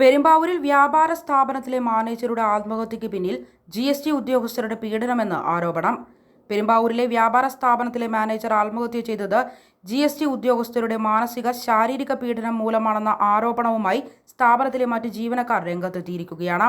പെരുമ്പാവൂരിൽ വ്യാപാര സ്ഥാപനത്തിലെ മാനേജരുടെ ആത്മഹത്യയ്ക്ക് പിന്നിൽ ജി എസ് ടി ഉദ്യോഗസ്ഥരുടെ പീഡനമെന്ന് ആരോപണം. പെരുമ്പാവൂരിലെ വ്യാപാര സ്ഥാപനത്തിലെ മാനേജർ ആത്മഹത്യ ചെയ്തത് ജി എസ് ടി ഉദ്യോഗസ്ഥരുടെ മാനസിക ശാരീരിക പീഡനം മൂലമാണെന്ന ആരോപണവുമായി സ്ഥാപനത്തിലെ മറ്റ് ജീവനക്കാർ രംഗത്തെത്തിയിരിക്കുകയാണ്.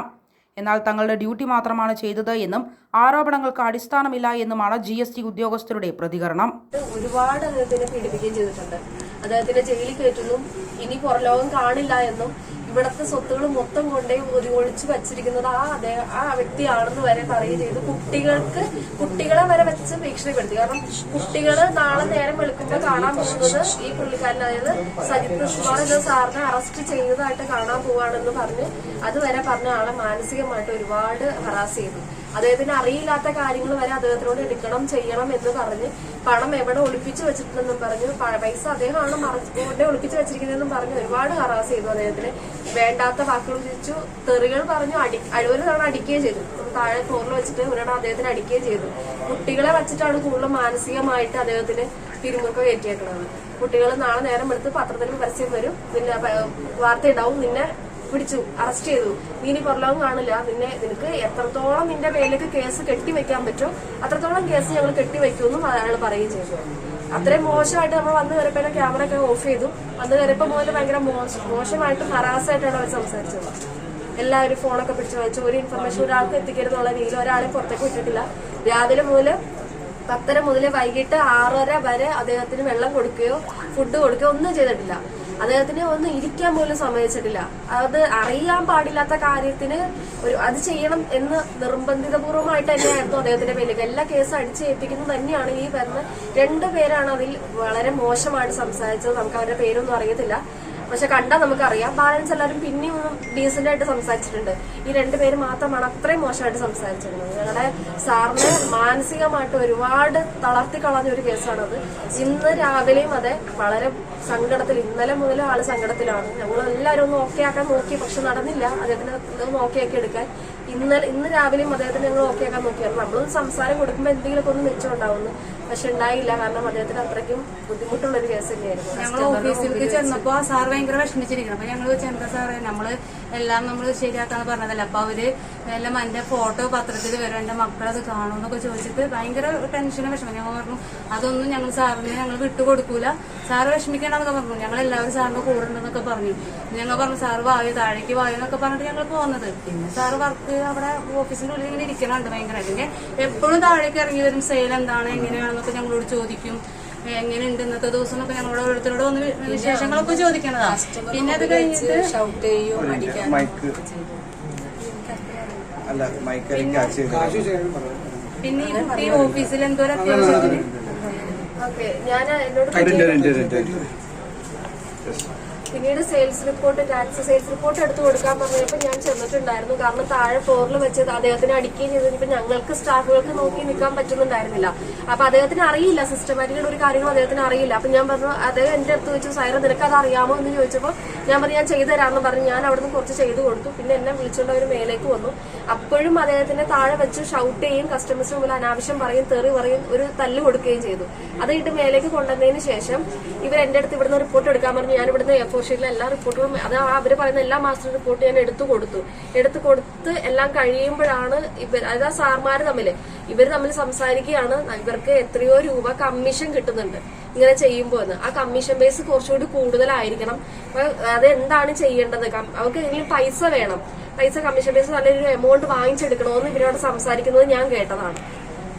എന്നാൽ തങ്ങളുടെ ഡ്യൂട്ടി മാത്രമാണ് ചെയ്തത് എന്നും ആരോപണങ്ങൾക്ക് അടിസ്ഥാനമില്ല എന്നുമാണ് ജി എസ് ടി ഉദ്യോഗസ്ഥരുടെ പ്രതികരണം. ഒരുപാട് അദ്ദേഹത്തിനെ പീഡിപ്പിക്കുകയും ചെയ്തിട്ടുണ്ട്. അദ്ദേഹത്തിന്റെ ജയിലിൽ കയറ്റുന്നു. ഇനി പുറലോകം കാണില്ല എന്നും ഇവിടത്തെ സ്വത്തുകൾ മൊത്തം കൊണ്ടേ ഒരു ഒളിച്ചു വച്ചിരിക്കുന്നത് ആ അതെ ആ വ്യക്തിയാണെന്ന് വരെ പറയുകയും ചെയ്തു. കുട്ടികൾക്ക് കുട്ടികളെ വരെ വെച്ച് ഭീഷണിപ്പെടുത്തി. കാരണം കുട്ടികൾ നാളെ നേരം വെളുക്കുമ്പോൾ കാണാൻ പോകുന്നത് ഈ പുള്ളിക്കാരൻ അതായത് സജിത് കൃഷ്ണകുമാർ എന്ന സാറിനെ അറസ്റ്റ് ചെയ്തതായിട്ട് കാണാൻ പോവാണെന്ന് പറഞ്ഞ് അതുവരെ പറഞ്ഞ ആളെ മാനസികമായിട്ട് ഒരുപാട് ഹറാസ് ചെയ്തു. അദ്ദേഹത്തിന് അറിയില്ലാത്ത കാര്യങ്ങൾ വരെ അദ്ദേഹത്തിനോട് എടുക്കണം ചെയ്യണം എന്ന് പറഞ്ഞ് പണം എവിടെ ഒളിപ്പിച്ചു വെച്ചിട്ടുണ്ടെന്നും പറഞ്ഞു പൈസ അദ്ദേഹമാണ് മറച്ചുകൊണ്ട് ഒളിപ്പിച്ചു വെച്ചിരിക്കുന്നതെന്നും പറഞ്ഞു ഒരുപാട് ഹറാസ് ചെയ്തു അദ്ദേഹത്തിന്. വേണ്ടാത്ത വാക്കുകൾ ചോദിച്ചു തെറികൾ പറഞ്ഞു. അടി അഴുവൽ തവണ അടിക്കുകയും ചെയ്തു. താഴെ ഫ്ലോറിൽ വെച്ചിട്ട് ഒരാൾ അദ്ദേഹത്തിന് അടിക്കുകയും ചെയ്തു. കുട്ടികളെ വച്ചിട്ടാണ് കൂടുതൽ മാനസികമായിട്ട് അദ്ദേഹത്തിന് പിരിമുറുക്കം കയറ്റിയേക്കുന്നത്. കുട്ടികൾ നാളെ നേരം എടുത്ത് പത്രത്തിൽ പരസ്യം വരും. പിന്നെ വാർത്ത ഉണ്ടാവും. നിന്നെ പിടിച്ചു അറസ്റ്റ് ചെയ്തു. നീ ഇനി പുറലോകം കാണില്ല. നിന്നെ നിനക്ക് എത്രത്തോളം നിന്റെ പേരിലേക്ക് കേസ് കെട്ടിവെക്കാൻ പറ്റും അത്രത്തോളം കേസ് ഞങ്ങൾ കെട്ടിവെക്കുമെന്നും അയാൾ പറയുകയും ചെയ്തു. അത്രയും മോശമായിട്ട് നമ്മൾ വന്ന് കയറിയപ്പോൾ ക്യാമറ ഒക്കെ ഓഫ് ചെയ്തു. വന്ന് കയറിയപ്പോൾ മുതൽ ഭയങ്കര മോശം മോശമായിട്ടും ഹറാസായിട്ടാണ് അവർ സംസാരിച്ചത്. എല്ലാവരും ഫോണൊക്കെ പിടിച്ചു വെച്ചു ഒരു ഇൻഫർമേഷൻ ഒരാൾക്ക് എത്തിക്കരുതെന്നുള്ള രീതിയിൽ ഒരാളെ പുറത്തേക്ക് വിട്ടിട്ടില്ല. രാവിലെ മുതൽ പത്തര മുതൽ വൈകിട്ട് ആറര വരെ അദ്ദേഹത്തിന് വെള്ളം കൊടുക്കുകയോ ഫുഡ് കൊടുക്കുകയോ ഒന്നും ചെയ്തിട്ടില്ല. അദ്ദേഹത്തിന് ഒന്നും ഇരിക്കാൻ പോലും സമ്മതിച്ചിട്ടില്ല. അത് അറിയാൻ പാടില്ലാത്ത കാര്യത്തിന് ഒരു അത് ചെയ്യണം എന്ന് നിർബന്ധിതപൂർവമായിട്ട് തന്നെയായിരുന്നു അദ്ദേഹത്തിന്റെ പേരിലേക്ക് എല്ലാ കേസ് അടിച്ചേൽപ്പിക്കുന്നത് തന്നെയാണ് ഈ വരുന്ന രണ്ടു പേരാണ് അതിൽ വളരെ മോശമായിട്ട് സംസാരിച്ചത്. നമുക്ക് അവരുടെ പേരൊന്നും അറിയത്തില്ല. പക്ഷെ കണ്ടാൽ നമുക്കറിയാം. ബാലൻസ് എല്ലാവരും പിന്നെയും ഡീസന്റ് ആയിട്ട് സംസാരിച്ചിട്ടുണ്ട്. ഈ രണ്ടുപേര് മാത്രമാണ് അത്രയും മോശമായിട്ട് സംസാരിച്ചിരുന്നത്. ഞങ്ങളുടെ സാറിനെ മാനസികമായിട്ട് ഒരുപാട് തളർത്തി കളഞ്ഞ ഒരു കേസാണത്. ഇന്ന് രാവിലെയും അതെ വളരെ സങ്കടത്തിൽ ഇന്നലെ മുതൽ ആൾ സങ്കടത്തിലാണ്. ഞങ്ങൾ എല്ലാവരും ഒന്ന് ഓക്കെ ആക്കാൻ നോക്കി. പക്ഷെ നടന്നില്ല. അദ്ദേഹത്തിന് ഒന്ന് ഓക്കെ ആക്കി എടുക്കാൻ. ഇന്നലെ ഇന്ന് രാവിലെയും അദ്ദേഹത്തിന് ഞങ്ങൾ ഓക്കെ ആക്കാൻ നോക്കിയായിരുന്നു നമ്മളൊന്ന് സംസാരം കൊടുക്കുമ്പോൾ എന്തെങ്കിലുമൊക്കെ ഒന്ന് മെച്ചം ഉണ്ടാവുന്നു പക്ഷെ ഉണ്ടായില്ല. കാരണം അദ്ദേഹത്തിന് അത്രയ്ക്കും ബുദ്ധിമുട്ടുള്ള ഒരു കേസ് തന്നെയായിരുന്നു ഞങ്ങൾ ഓഫീസിലേക്ക് ചെന്നപ്പോ സാർ ഭയങ്കര വിഷമിച്ചിരിക്കണം അപ്പൊ ഞങ്ങൾ എന്താ സാറേ നമ്മൾ എല്ലാം നമ്മൾ ശരിയാക്കാന്ന് പറഞ്ഞതല്ല? അപ്പൊ അവർ എല്ലാം എന്റെ ഫോട്ടോ പത്രത്തിൽ വരും എന്റെ മക്കളത് കാണുമെന്നൊക്കെ ചോദിച്ചിട്ട് ഭയങ്കര ടെൻഷനും വിഷമം. ഞങ്ങൾ പറഞ്ഞു അതൊന്നും ഞങ്ങൾ സാറിന് ഞങ്ങൾ വിട്ടുകൊടുക്കൂല സാറ് വിഷമിക്കണമെന്നൊക്കെ പറഞ്ഞു. ഞങ്ങൾ എല്ലാവരും സാറിന്റെ കൂടെ ഉണ്ടെന്നൊക്കെ പറഞ്ഞു. ഞങ്ങൾ പറഞ്ഞു സാറ് വായു? താഴേക്ക് വായു? എന്നൊക്കെ പറഞ്ഞിട്ട് ഞങ്ങൾ പോകുന്നത് പിന്നെ സാറ് വർക്ക് അവിടെ ഓഫീസിന്റെ ഉള്ളിൽ ഇങ്ങനെ ഇരിക്കണുണ്ട് ഭയങ്കരമായിട്ട് പിന്നെ എപ്പോഴും താഴേക്ക് ഇറങ്ങി വരും സെയിൽ എന്താണ്? എങ്ങനെയാണെന്നൊക്കെ ഞങ്ങളോട് ചോദിക്കും. എങ്ങനെയുണ്ട് ഇന്നത്തെ ദിവസം? എന്നൊക്കെ ഞങ്ങളോട് ഓരോരുത്തരോട് വന്ന് വിശേഷങ്ങളൊക്കെ ചോദിക്കണതാ. പിന്നെ അത് കഴിഞ്ഞിട്ട് ഷൗട്ട് ചെയ്യും അടിക്കാൻ മൈക്ക് അല്ല മൈക്ക് അല്ലെങ്കിൽ പിന്നെ ഈ കുട്ടി ഓഫീസിൽ എന്തോ ഒരു അത്യാവശ്യത്തിന് ഓക്കെ ഞാൻ എന്നോട് ഉണ്ട്, ഉണ്ട്, ഉണ്ട്, ഉണ്ട്. പിന്നീട് sales report tax sales report എടുത്തു കൊടുക്കാൻ പറഞ്ഞപ്പോൾ ഞാൻ ചെന്നിട്ടുണ്ടായിരുന്നു. കാരണം താഴെ ഫ്ലോറിൽ വെച്ച് അദ്ദേഹത്തിന് അടിക്കുകയും ചെയ്തപ്പോൾ ഞങ്ങൾക്ക് സ്റ്റാഫുകൾക്ക് നോക്കി നിൽക്കാൻ പറ്റുന്നുണ്ടായിരുന്നില്ല. അപ്പൊ അദ്ദേഹത്തിന് അറിയില്ല സിസ്റ്റമാറ്റിക്കൽ ഒരു കാര്യങ്ങളും അദ്ദേഹത്തിന് അറിയില്ല. അപ്പൊ ഞാൻ പറഞ്ഞു അദ്ദേഹം എന്റെ അടുത്ത് വെച്ചു സൈറ നിനക്ക് അത് അറിയാമോ? എന്ന് ചോദിച്ചപ്പോൾ ഞാൻ പറഞ്ഞു ഞാൻ ചെയ്തു തരാമെന്ന് പറഞ്ഞു. ഞാൻ അവിടുന്ന് കുറച്ച് ചെയ്തു കൊടുത്തു. പിന്നെ എന്നെ വിളിച്ചുകൊണ്ട് അവർ മേലേക്ക് വന്നു. അപ്പോഴും അദ്ദേഹത്തിന്റെ താഴെ വെച്ച് ഷൗട്ട് ചെയ്യും കസ്റ്റമേഴ്സിന് മുമ്പിൽ അനാവശ്യം പറയും തെറി പറയും ഒരു തല്ല് കൊടുക്കുകയും ചെയ്തു. അത് ഇട്ട് മേലേക്ക് കൊണ്ടുവന്നതിന് ശേഷം ഇവർ എന്റെ അടുത്ത് ഇവിടുന്ന് റിപ്പോർട്ട് എടുക്കാൻ പറഞ്ഞു. ഞാൻ ഇവിടുന്ന് എ ഫോർ ഷീറ്റിലെ എല്ലാ റിപ്പോർട്ടുകളും അത് അവർ പറയുന്ന എല്ലാ മാസ്റ്റർ റിപ്പോർട്ട് ഞാൻ എടുത്തു കൊടുത്തു. എടുത്തു കൊടുത്ത് എല്ലാം കഴിയുമ്പോഴാണ് ഇവർ അതായത് ആ സാർമാര് തമ്മിൽ ഇവർ തമ്മിൽ സംസാരിക്കുകയാണ് ഇവർക്ക് എത്രയോ രൂപ കമ്മീഷൻ കിട്ടുന്നുണ്ട് ഇങ്ങനെ ചെയ്യുമ്പോൾ ആ കമ്മീഷൻ ബേസ് കുറച്ചുകൂടി കൂടുതലായിരിക്കണം. അത് എന്താണ് ചെയ്യേണ്ടത്? അവർക്ക് എന്തെങ്കിലും പൈസ വേണം. പൈസ കമ്മീഷൻ ബേസ് നല്ലൊരു എമൗണ്ട് വാങ്ങിച്ചെടുക്കണമെന്ന് ഇവരോട് സംസാരിക്കുന്നത് ഞാൻ കേട്ടതാണ്.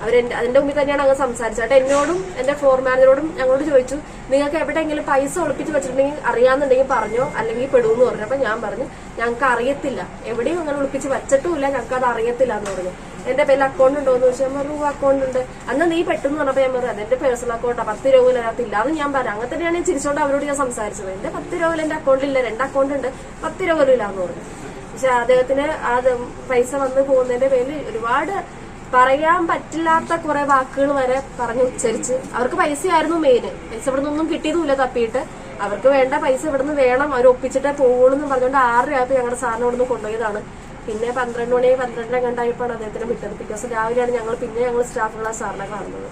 അവർ അതിന്റെ മുമ്പിൽ തന്നെയാണ് അങ്ങ് സംസാരിച്ചത്. എന്നോടും എന്റെ ഫ്ലോർ മാനേജറോടും ഞങ്ങളോട് ചോദിച്ചു നിങ്ങൾക്ക് എവിടെയെങ്കിലും പൈസ ഒളിപ്പിച്ച് വെച്ചിട്ടുണ്ടെങ്കിൽ അറിയാന്നുണ്ടെങ്കിൽ പറഞ്ഞോ അല്ലെങ്കിൽ പെടുമെന്ന് പറഞ്ഞു. അപ്പൊ ഞാൻ പറഞ്ഞു ഞങ്ങൾക്ക് അറിയത്തില്ല. എവിടെയും അങ്ങനെ ഒളിപ്പിച്ച് വെച്ചിട്ടുമില്ല. ഞങ്ങൾക്ക് അത് അറിയത്തില്ല എന്ന് പറഞ്ഞു. എന്റെ പേരിൽ അക്കൗണ്ട് ഉണ്ടോ? എന്ന് ചോദിച്ചാൽ പറഞ്ഞു അക്കൗണ്ട് ഉണ്ട്. അന്ന് നീ പെട്ടെന്ന് പറഞ്ഞപ്പോൾ ഞാൻ പറഞ്ഞു അതെന്റെ പേഴ്സണൽ അക്കൗണ്ടാ പത്ത് രൂപ അതിനകത്ത് ഇല്ല അത് ഞാൻ പറഞ്ഞു. അങ്ങനെ തന്നെയാണ് ഞാൻ ചിരിച്ചോണ്ട് അവരോട് ഞാൻ സംസാരിച്ചത്. എന്റെ പത്ത് രൂപ എന്റെ അക്കൗണ്ട് ഇല്ല. രണ്ട് അക്കൗണ്ട് ഉണ്ട്. പത്ത് രൂപ ഇല്ല എന്ന് പറഞ്ഞു. പക്ഷെ അദ്ദേഹത്തിന് ആ പൈസ വന്ന് പോകുന്നതിന്റെ പേരിൽ ഒരുപാട് പറയാൻ പറ്റില്ലാത്ത കുറെ വാക്കുകൾ വരെ പറഞ്ഞ് ഉച്ചരിച്ച്. അവർക്ക് പൈസയായിരുന്നു മെയിന് പൈസ ഇവിടെ നിന്നൊന്നും കിട്ടിയതുമില്ല തപ്പിയിട്ട്. അവർക്ക് വേണ്ട പൈസ ഇവിടുന്ന് വേണം. അവർ ഒപ്പിച്ചിട്ടേ പോകുള്ളൂ എന്ന് പറഞ്ഞുകൊണ്ട് ആറ് രൂപ ഞങ്ങളുടെ സാറിന് ഇവിടുന്ന് കൊണ്ടുപോയതാണ്. പിന്നെ പന്ത്രണ്ട് മണി പന്ത്രണ്ടര കണ്ടായപ്പോൾ അദ്ദേഹത്തിന് വിട്ടത്. ബിക്കോസ് രാവിലെയാണ് ഞങ്ങൾ പിന്നെ ഞങ്ങൾ സ്റ്റാഫുകളെ സാറിനെ കാണുന്നത്.